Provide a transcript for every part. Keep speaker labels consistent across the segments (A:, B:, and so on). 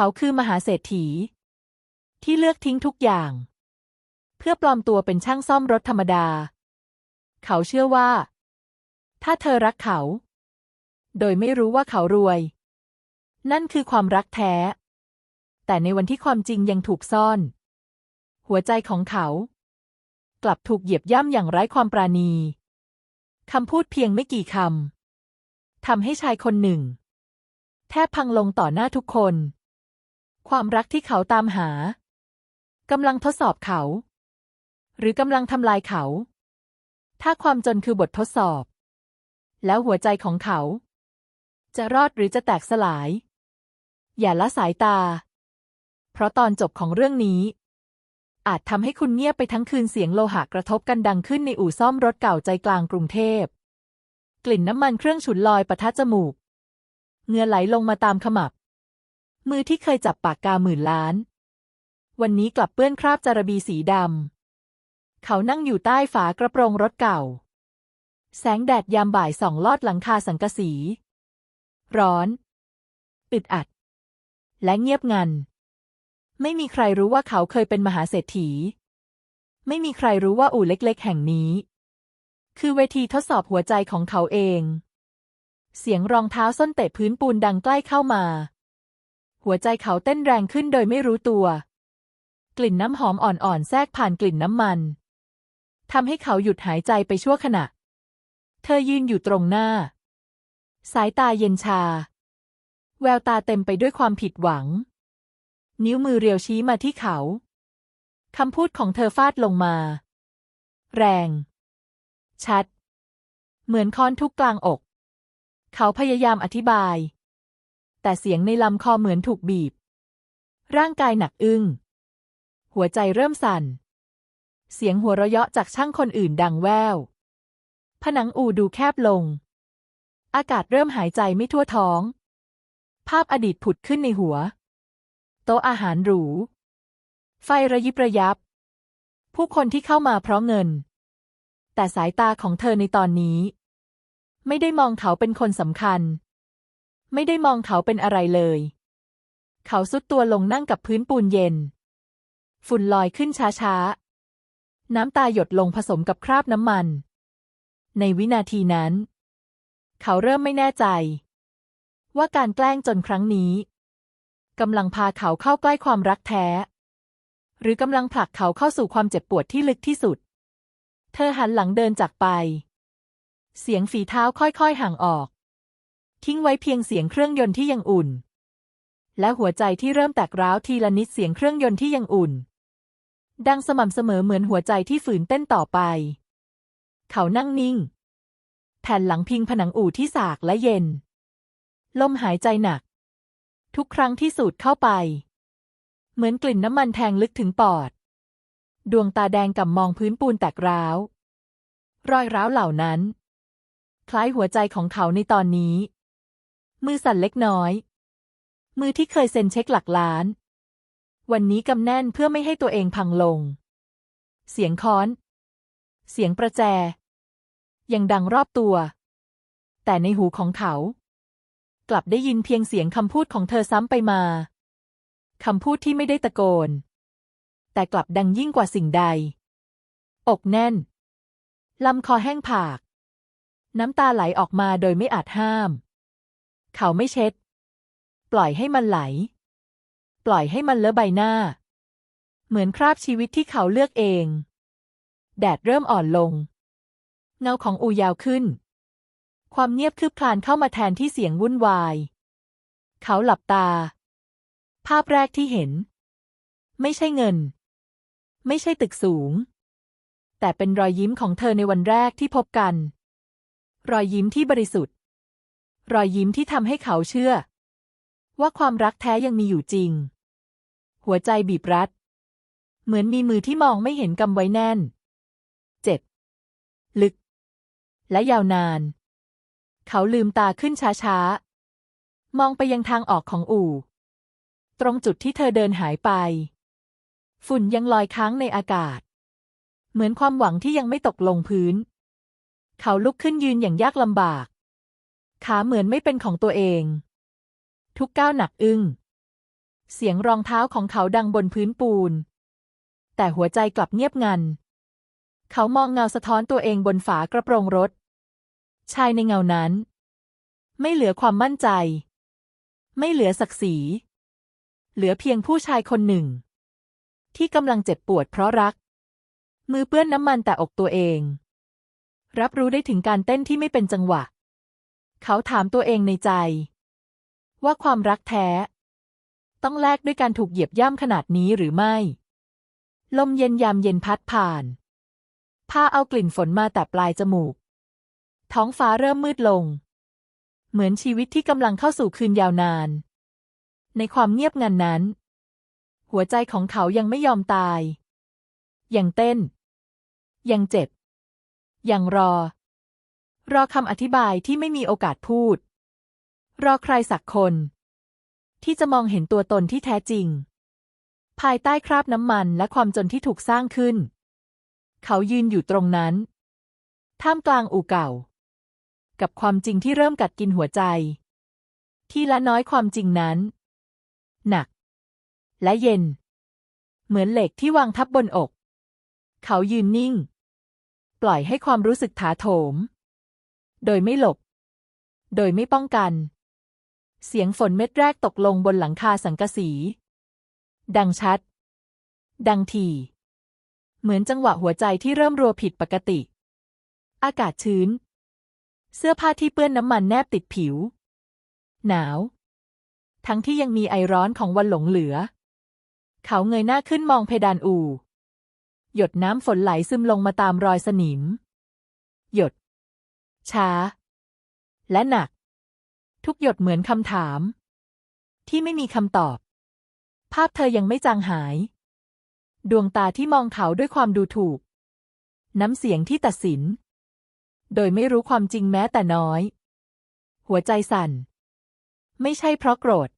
A: เขาคือมหาเศรษฐี ที่เลือกทิ้งทุกอย่าง เพื่อปลอมตัวเป็นช่างซ่อมรถธรรมดา เขาเชื่อว่า ถ้าเธอรักเขา โดยไม่รู้ว่าเขารวย นั่นคือความรักแท้ แต่ในวันที่ความจริงยังถูกซ่อน หัวใจของเขา กลับถูกเหยียบย่ำอย่างไร้ความปราณีคำพูดเพียงไม่กี่คำทำให้ชายคนหนึ่ง แทบพังลงต่อหน้าทุกคน ความรักที่เขาตามหากำลังทดสอบเขา หรือกำลังทำลายเขา ถ้าความจนคือบททดสอบ แล้วหัวใจของเขา จะรอดหรือจะแตกสลาย อย่าละสายตา เพราะตอนจบของเรื่องนี้ อาจทำให้คุณเงียบไปทั้งคืนเสียงโลหะกระทบกันดังขึ้นในอู่ซ่อมรถเก่าใจกลางกรุงเทพ กลิ่นน้ำมันเครื่องฉุนลอยปะทะจมูก เงื่อไหลลงมาตามขมับ มือที่เคยจับปากกาหมื่นล้าน วันนี้กลับเปื้อนคราบจารบีสีดำ เขานั่งอยู่ใต้ฝากระโปรงรถเก่า แสงแดดยามบ่ายส่องลอดหลังคาสังกะสี ร้อน อึดอัด และเงียบงัน ไม่มีใครรู้ว่าเขาเคยเป็นมหาเศรษฐี ไม่มีใครรู้ว่าอู่เล็กๆ แห่งนี้ คือเวทีทดสอบหัวใจของเขาเอง เสียงรองเท้าส้นเตะพื้นปูนดังใกล้เข้ามา หัวใจเขาเต้นแรงขึ้นโดยไม่รู้ตัว กลิ่นน้ำหอมอ่อนๆแทรกผ่านกลิ่นน้ำมันทำให้เขาหยุดหายใจไปชั่วขณะ เธอยืนอยู่ตรงหน้า สายตาเย็นชา แววตาเต็มไปด้วยความผิดหวัง นิ้วมือเรียวชี้มาที่เขา คำพูดของเธอฟาดลงมา แรง ชัด เหมือนค้อนทุกกลางอก เขาพยายามอธิบาย แต่เสียงในลำคอเหมือนถูกบีบ ร่างกายหนักอึ้ง หัวใจเริ่มสั่น เสียงหัวเราะเยาะจากช่างคนอื่นดังแวว ผนังอู่ดูแคบลง อากาศเริ่มหายใจไม่ทั่วท้อง ภาพอดีตผุดขึ้นในหัว โต๊ะอาหารหรู ไฟระยิบระยับ ผู้คนที่เข้ามาเพราะเงิน แต่สายตาของเธอในตอนนี้ ไม่ได้มองเขาเป็นคนสำคัญ ไม่ได้มองเขาเป็นอะไรเลย เขาสุดตัวลงนั่งกับพื้นปูนเย็น ฝุ่นลอยขึ้นช้าๆ น้ำตาหยดลงผสมกับคราบน้ำมัน ในวินาทีนั้น เขาเริ่มไม่แน่ใจ ว่าการแกล้งจนครั้งนี้กำลังพาเขาเข้าใกล้ความรักแท้ หรือกำลังผลักเขาเข้าสู่ความเจ็บปวดที่ลึกที่สุด เธอหันหลังเดินจากไป เสียงฝีเท้าค่อยๆห่างออก ทิ้งไว้เพียงเสียงเครื่องยนต์ที่ยังอุ่น และหัวใจที่เริ่มแตกร้าวทีละนิดเสียงเครื่องยนต์ที่ยังอุ่น ดังสม่ำเสมอเหมือนหัวใจที่ฝืนเต้นต่อไป เขานั่งนิ่ง แผ่นหลังพิงผนังอู่ที่สากและเย็น ลมหายใจหนัก ทุกครั้งที่สูดเข้าไป เหมือนกลิ่นน้ำมันแทงลึกถึงปอด ดวงตาแดงกับมองพื้นปูนแตกร้าว รอยร้าวเหล่านั้น คล้ายหัวใจของเขาในตอนนี้ มือสั่นเล็กน้อย มือที่เคยเซ็นเช็คหลักล้าน วันนี้กำแน่นเพื่อไม่ให้ตัวเองพังลง เสียงค้อน เสียงประแจ ยังดังรอบตัว แต่ในหูของเขา กลับได้ยินเพียงเสียงคำพูดของเธอซ้ำไปมาคำพูดที่ไม่ได้ตะโกน แต่กลับดังยิ่งกว่าสิ่งใด อกแน่น ลำคอแห้งผาก น้ำตาไหลออกมาโดยไม่อาจห้าม เขาไม่เช็ด ปล่อยให้มันไหล ปล่อยให้มันเลอะใบหน้า เหมือนคราบชีวิตที่เขาเลือกเอง แดดเริ่มอ่อนลง เงาของอูยาวขึ้น ความเงียบคืบคลานเข้ามาแทนที่เสียงวุ่นวาย เขาหลับตา ภาพแรกที่เห็น ไม่ใช่เงิน ไม่ใช่ตึกสูง แต่เป็นรอยยิ้มของเธอในวันแรกที่พบกัน รอยยิ้มที่บริสุทธิ์ รอยยิ้มที่ทำให้เขาเชื่อ ว่าความรักแท้ยังมีอยู่จริง หัวใจบีบรัด เหมือนมีมือที่มองไม่เห็นกำไว้แน่น เจ็บ ลึก และยาวนาน เขาลืมตาขึ้นช้าๆ มองไปยังทางออกของอู่ ตรงจุดที่เธอเดินหายไป ฝุ่นยังลอยค้างในอากาศ เหมือนความหวังที่ยังไม่ตกลงพื้น เขาลุกขึ้นยืนอย่างยากลำบาก ขาเหมือนไม่เป็นของตัวเอง ทุกก้าวหนักอึ้ง เสียงรองเท้าของเขาดังบนพื้นปูน แต่หัวใจกลับเงียบงัน เขามองเงาสะท้อนตัวเองบนฝากระโปรงรถ ชายในเงานั้น ไม่เหลือความมั่นใจ ไม่เหลือศักดิ์ศรี เหลือเพียงผู้ชายคนหนึ่ง ที่กำลังเจ็บปวดเพราะรัก มือเปื้อนน้ำมันแต่อกตัวเอง รับรู้ได้ถึงการเต้นที่ไม่เป็นจังหวะ เขาถามตัวเองในใจ ว่าความรักแท้ ต้องแลกด้วยการถูกเหยียบย่ำขนาดนี้หรือไม่ ลมเย็นยามเย็นพัดผ่าน ผ้าเอากลิ่นฝนมาแต่ปลายจมูก ท้องฟ้าเริ่มมืดลง เหมือนชีวิตที่กำลังเข้าสู่คืนยาวนาน ในความเงียบงันนั้น หัวใจของเขายังไม่ยอมตาย ยังเต้น ยังเจ็บ ยังรอ รอคำอธิบายที่ไม่มีโอกาสพูด รอใครสักคน ที่จะมองเห็นตัวตนที่แท้จริง ภายใต้คราบน้ำมันและความจนที่ถูกสร้างขึ้น เขายืนอยู่ตรงนั้น ท่ามกลางอู่เก่า กับความจริงที่เริ่มกัดกินหัวใจ ที่ละน้อยความจริงนั้น หนัก และเย็น เหมือนเหล็กที่วางทับบนอก เขายืนนิ่ง ปล่อยให้ความรู้สึกถาโถม โดยไม่หลบ โดยไม่ป้องกัน เสียงฝนเม็ดแรกตกลงบนหลังคาสังกะสี ดังชัด ดังถี่เหมือนจังหวะหัวใจที่เริ่มรัวผิดปกติ อากาศชื้น เสื้อผ้าที่เปื้อนน้ำมันแนบติดผิว หนาว ทั้งที่ยังมีไอร้อนของวันหลงเหลือ เขาเงยหน้าขึ้นมองเพดานอู่หยดน้ำฝนไหลซึมลงมาตามรอยสนิม หยด ช้า และหนัก ทุกหยดเหมือนคำถาม ที่ไม่มีคำตอบ ภาพเธอยังไม่จางหาย ดวงตาที่มองเขาด้วยความดูถูก น้ำเสียงที่ตัดสิน โดยไม่รู้ความจริงแม้แต่น้อย หัวใจสั่น ไม่ใช่เพราะโกรธ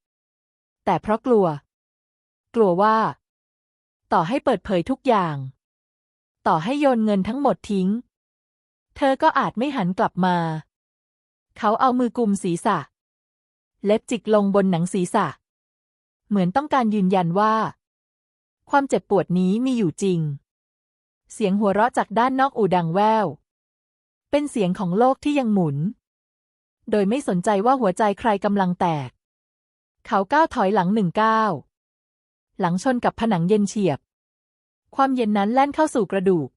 A: แต่เพราะกลัว กลัวว่า ต่อให้เปิดเผยทุกอย่าง ต่อให้โยนเงินทั้งหมดทิ้ง เธอก็อาจไม่หันกลับมา เขาเอามือกุมศีรษะ เล็บจิกลงบนหนังศีรษะ เหมือนต้องการยืนยันว่า ความเจ็บปวดนี้มีอยู่จริง เสียงหัวเราะจากด้านนอกอู่ดังแวว เป็นเสียงของโลกที่ยังหมุน โดยไม่สนใจว่าหัวใจใครกำลังแตก เขาก้าวถอยหลังหนึ่งก้าวหลังชนกับผนังเย็นเฉียบ ความเย็นนั้นแล่นเข้าสู่กระดูก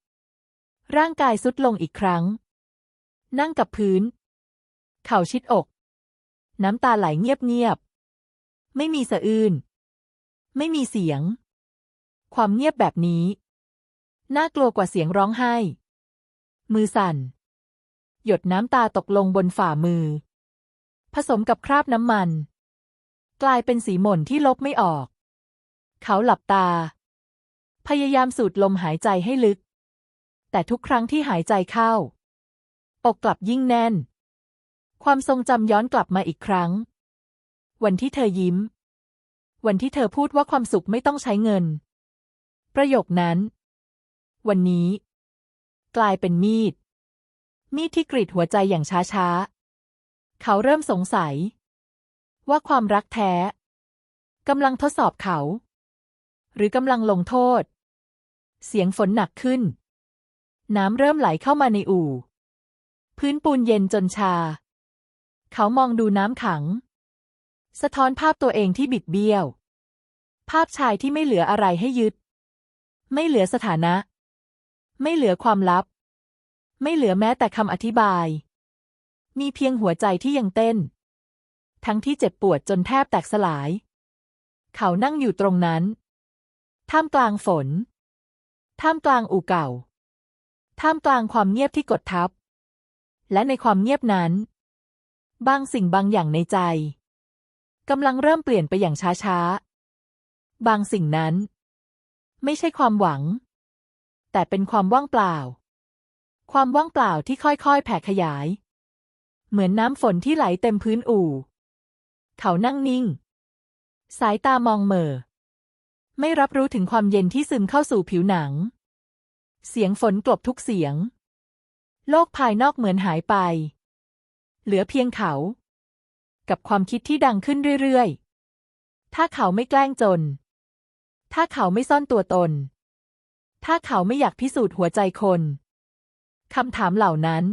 A: ร่างกายสุดลงอีกครั้ง นั่งกับพื้น เข่าชิดอก น้ำตาไหลเงียบๆ ไม่มีสะอื้น ไม่มีเสียง ความเงียบแบบนี้ น่ากลัวกว่าเสียงร้องไห้ มือสั่น หยดน้ำตาตกลงบนฝ่ามือ ผสมกับคราบน้ำมัน กลายเป็นสีหม่นที่ลบไม่ออก เขาหลับตา พยายามสูดลมหายใจให้ลึก แต่ทุกครั้งที่หายใจเข้า อกกลับยิ่งแน่น ความทรงจำย้อนกลับมาอีกครั้ง วันที่เธอยิ้ม วันที่เธอพูดว่าความสุขไม่ต้องใช้เงิน ประโยคนั้น วันนี้ กลายเป็นมีด มีดที่กรีดหัวใจอย่างช้าๆ เขาเริ่มสงสัย ว่าความรักแท้กำลังทดสอบเขา หรือกำลังลงโทษ เสียงฝนหนักขึ้น น้ำเริ่มไหลเข้ามาในอู่ พื้นปูนเย็นจนชา เขามองดูน้ำขัง สะท้อนภาพตัวเองที่บิดเบี้ยว ภาพชายที่ไม่เหลืออะไรให้ยึด ไม่เหลือสถานะ ไม่เหลือความลับ ไม่เหลือแม้แต่คำอธิบาย มีเพียงหัวใจที่ยังเต้น ทั้งที่เจ็บปวดจนแทบแตกสลาย เขานั่งอยู่ตรงนั้น ท่ามกลางฝน ท่ามกลางอู่เก่า ท่ามกลางความเงียบที่กดทับ และในความเงียบนั้น บางสิ่งบางอย่างในใจกำลังเริ่มเปลี่ยนไปอย่างช้าๆ บางสิ่งนั้น ไม่ใช่ความหวัง แต่เป็นความว่างเปล่า ความว่างเปล่าที่ค่อยๆ แผ่ขยาย เหมือนน้ำฝนที่ไหลเต็มพื้นอู่ เขานั่งนิ่ง สายตามองเหม่อ ไม่รับรู้ถึงความเย็นที่ซึมเข้าสู่ผิวหนัง เสียงฝนกลบทุกเสียง โลกภายนอกเหมือนหายไป เหลือเพียงเขา กับความคิดที่ดังขึ้นเรื่อยๆ ถ้าเขาไม่แกล้งจน ถ้าเขาไม่ซ่อนตัวตน ถ้าเขาไม่อยากพิสูจน์หัวใจคนคำถามเหล่านั้น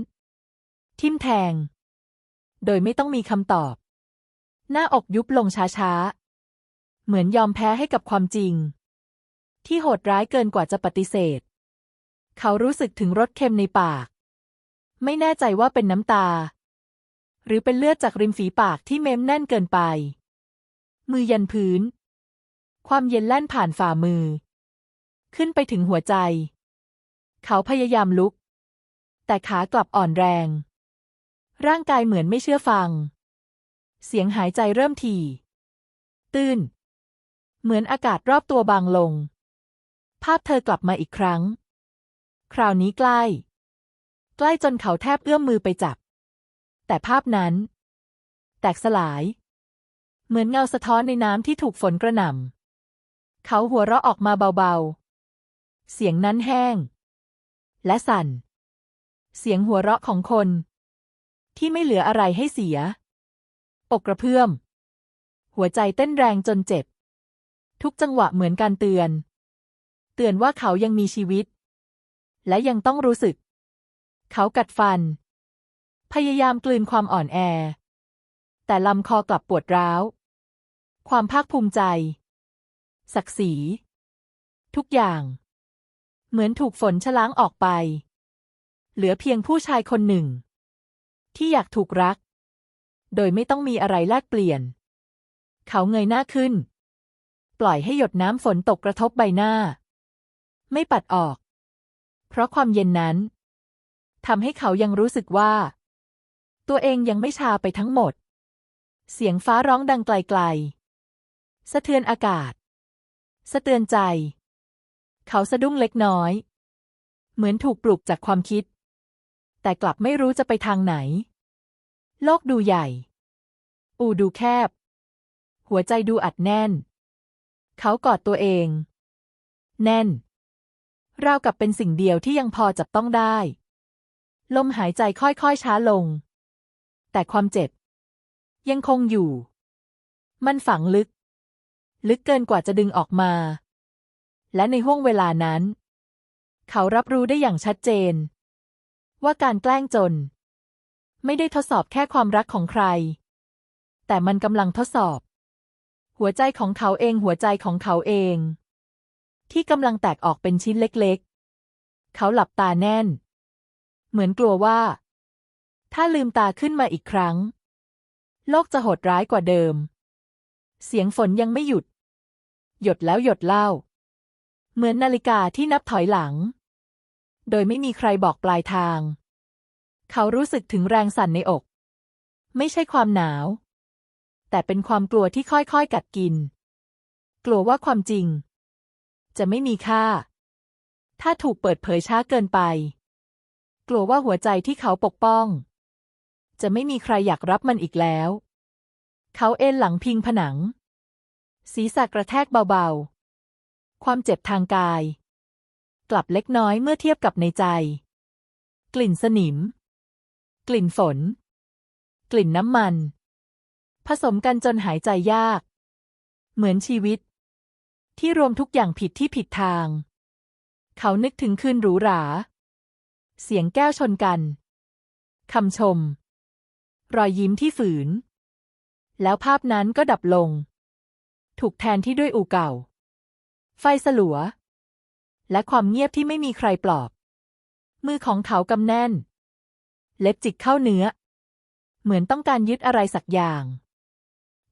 A: ทิมแทง โดยไม่ต้องมีคำตอบ หน้าอกยุบลงช้าๆ เหมือนยอมแพ้ให้กับความจริง ที่โหดร้ายเกินกว่าจะปฏิเสธ เขารู้สึกถึงรสเค็มในปาก ไม่แน่ใจว่าเป็นน้ำตา หรือเป็นเลือดจากริมฝีปากที่เม้มแน่นเกินไป มือยันพื้น ความเย็นแล่นผ่านฝ่ามือ ขึ้นไปถึงหัวใจ เขาพยายามลุก แต่ขากลับอ่อนแรง ร่างกายเหมือนไม่เชื่อฟัง เสียงหายใจเริ่มถี่ตื้น เหมือนอากาศรอบตัวบางลง ภาพเธอกลับมาอีกครั้ง คราวนี้ใกล้ ใกล้จนเขาแทบเอื้อมมือไปจับ แต่ภาพนั้น แตกสลาย เหมือนเงาสะท้อนในน้ำที่ถูกฝนกระหน่ำ เขาหัวเราะออกมาเบาๆ เสียงนั้นแห้ง และสั่น เสียงหัวเราะของคน ที่ไม่เหลืออะไรให้เสีย อกกระเพื่อม หัวใจเต้นแรงจนเจ็บ ทุกจังหวะเหมือนการเตือน เตือนว่าเขายังมีชีวิต และยังต้องรู้สึก เขากัดฟัน พยายามกลืนความอ่อนแอ แต่ลำคอกลับปวดร้าว ความภาคภูมิใจ ศักดิ์ศรี ทุกอย่าง เหมือนถูกฝนชะล้างออกไป เหลือเพียงผู้ชายคนหนึ่ง ที่อยากถูกรัก โดยไม่ต้องมีอะไรแลกเปลี่ยน เขาเงยหน้าขึ้น ปล่อยให้หยดน้ำฝนตกกระทบใบหน้า ไม่ปัดออก เพราะความเย็นนั้นทำให้เขายังรู้สึกว่า ตัวเองยังไม่ชาไปทั้งหมด เสียงฟ้าร้องดังไกลๆ สะเทือนอากาศ สะเตือนใจ เขาสะดุ้งเล็กน้อย เหมือนถูกปลุกจากความคิด แต่กลับไม่รู้จะไปทางไหน โลกดูใหญ่ อูดูแคบ หัวใจดูอัดแน่น เขากอดตัวเอง แน่น ราวกับเป็นสิ่งเดียวที่ยังพอจับต้องได้ ลมหายใจค่อยๆช้าลง แต่ความเจ็บ ยังคงอยู่ มันฝังลึก ลึกเกินกว่าจะดึงออกมา และในห้วงเวลานั้น เขารับรู้ได้อย่างชัดเจน ว่าการแกล้งจน ไม่ได้ทดสอบแค่ความรักของใคร แต่มันกำลังทดสอบ หัวใจของเขาเองหัวใจของเขาเอง ที่กำลังแตกออกเป็นชิ้นเล็กๆ เขาหลับตาแน่น เหมือนกลัวว่า ถ้าลืมตาขึ้นมาอีกครั้ง โลกจะโหดร้ายกว่าเดิม เสียงฝนยังไม่หยุด หยดแล้วหยดเล่า เหมือนนาฬิกาที่นับถอยหลัง โดยไม่มีใครบอกปลายทาง เขารู้สึกถึงแรงสั่นในอก ไม่ใช่ความหนาว แต่เป็นความกลัวที่ค่อยๆกัดกิน กลัวว่าความจริง จะไม่มีค่า ถ้าถูกเปิดเผยช้าเกินไป กลัวว่าหัวใจที่เขาปกป้อง จะไม่มีใครอยากรับมันอีกแล้ว เขาเอนหลังพิงผนัง ศีรษะกระแทกเบาๆ ความเจ็บทางกาย กลับเล็กน้อยเมื่อเทียบกับในใจ กลิ่นสนิม กลิ่นฝน กลิ่นน้ำมัน ผสมกันจนหายใจยาก เหมือนชีวิต ที่รวมทุกอย่างผิดที่ผิดทาง เขานึกถึงคืนหรูหรา เสียงแก้วชนกันคำชม รอยยิ้มที่ฝืน แล้วภาพนั้นก็ดับลง ถูกแทนที่ด้วยอูเก่า ไฟสลัว และความเงียบที่ไม่มีใครปลอบ มือของเขากำแน่น เล็บจิกเข้าเนื้อ เหมือนต้องการยึดอะไรสักอย่าง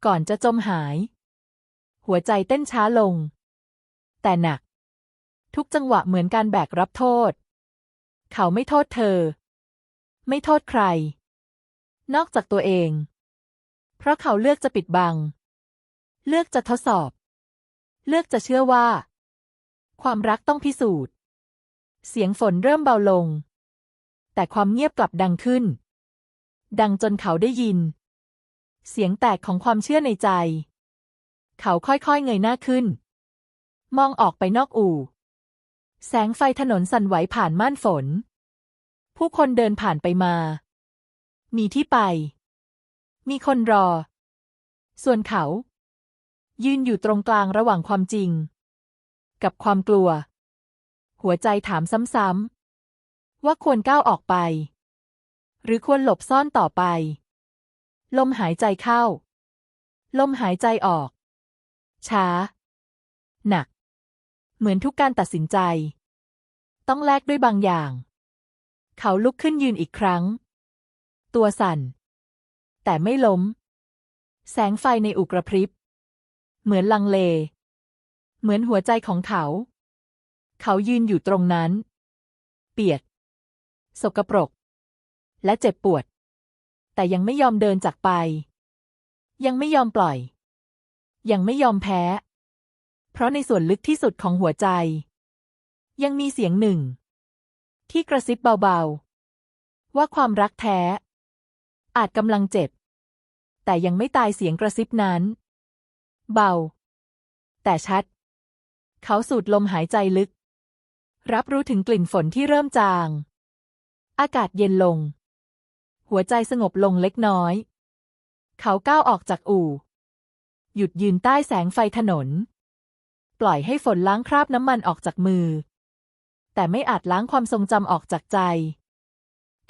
A: ก่อนจะจมหาย หัวใจเต้นช้าลง แต่หนัก ทุกจังหวะเหมือนการแบกรับโทษ เขาไม่โทษเธอ ไม่โทษใคร นอกจากตัวเอง เพราะเขาเลือกจะปิดบัง เลือกจะทดสอบ เลือกจะเชื่อว่า ความรักต้องพิสูจน์ เสียงฝนเริ่มเบาลง แต่ความเงียบกลับดังขึ้น ดังจนเขาได้ยิน เสียงแตกของความเชื่อในใจเขาค่อยๆเงยหน้าขึ้น มองออกไปนอกอู่ แสงไฟถนนสั่นไหวผ่านม่านฝน ผู้คนเดินผ่านไปมา มีที่ไป มีคนรอ ส่วนเขา ยืนอยู่ตรงกลางระหว่างความจริง กับความกลัว หัวใจถามซ้ำๆ ว่าควรก้าวออกไป หรือควรหลบซ่อนต่อไป ลมหายใจเข้า ลมหายใจออก ช้า หนัก เหมือนทุกการตัดสินใจ ต้องแลกด้วยบางอย่าง เขาลุกขึ้นยืนอีกครั้ง ตัวสั่น แต่ไม่ล้ม แสงไฟในอุกระพริบ เหมือนลังเล เหมือนหัวใจของเขา เขายืนอยู่ตรงนั้น เปียก สกปรก และเจ็บปวด แต่ยังไม่ยอมเดินจากไป ยังไม่ยอมปล่อย ยังไม่ยอมแพ้ เพราะในส่วนลึกที่สุดของหัวใจ ยังมีเสียงหนึ่ง ที่กระซิบเบาๆ ว่าความรักแท้ อาจกำลังเจ็บ แต่ยังไม่ตายเสียงกระซิบนั้น เบา แต่ชัด เขาสูดลมหายใจลึก รับรู้ถึงกลิ่นฝนที่เริ่มจาง อากาศเย็นลง หัวใจสงบลงเล็กน้อย เขาก้าวออกจากอู่ หยุดยืนใต้แสงไฟถนน ปล่อยให้ฝนล้างคราบน้ำมันออกจากมือ แต่ไม่อาจล้างความทรงจำออกจากใจ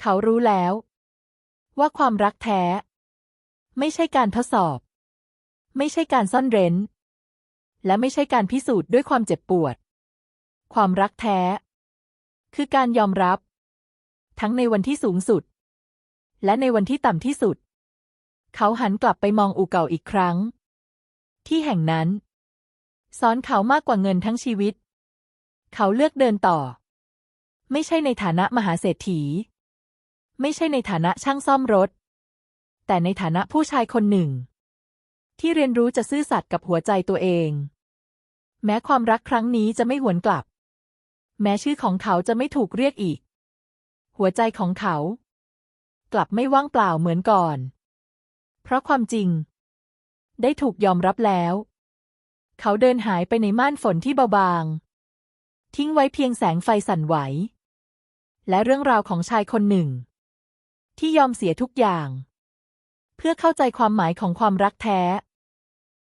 A: เขารู้แล้ว ว่าความรักแท้ ไม่ใช่การทดสอบ ไม่ใช่การซ่อนเร้น และไม่ใช่การพิสูจน์ด้วยความเจ็บปวด ความรักแท้ คือการยอมรับ ทั้งในวันที่สูงสุด และในวันที่ต่ำที่สุด เขาหันกลับไปมองอู่เก่าอีกครั้ง ที่แห่งนั้น สอนเขามากกว่าเงินทั้งชีวิต เขาเลือกเดินต่อ ไม่ใช่ในฐานะมหาเศรษฐี ไม่ใช่ในฐานะช่างซ่อมรถ แต่ในฐานะผู้ชายคนหนึ่ง ที่เรียนรู้จะซื่อสัตย์กับหัวใจตัวเอง แม้ความรักครั้งนี้จะไม่หวนกลับ แม้ชื่อของเขาจะไม่ถูกเรียกอีก หัวใจของเขา กลับไม่ว่างเปล่าเหมือนก่อน เพราะความจริง ได้ถูกยอมรับแล้ว เขาเดินหายไปในม่านฝนที่เบาบาง ทิ้งไว้เพียงแสงไฟสั่นไหว และเรื่องราวของชายคนหนึ่ง ที่ยอมเสียทุกอย่าง เพื่อเข้าใจความหมายของความรักแท้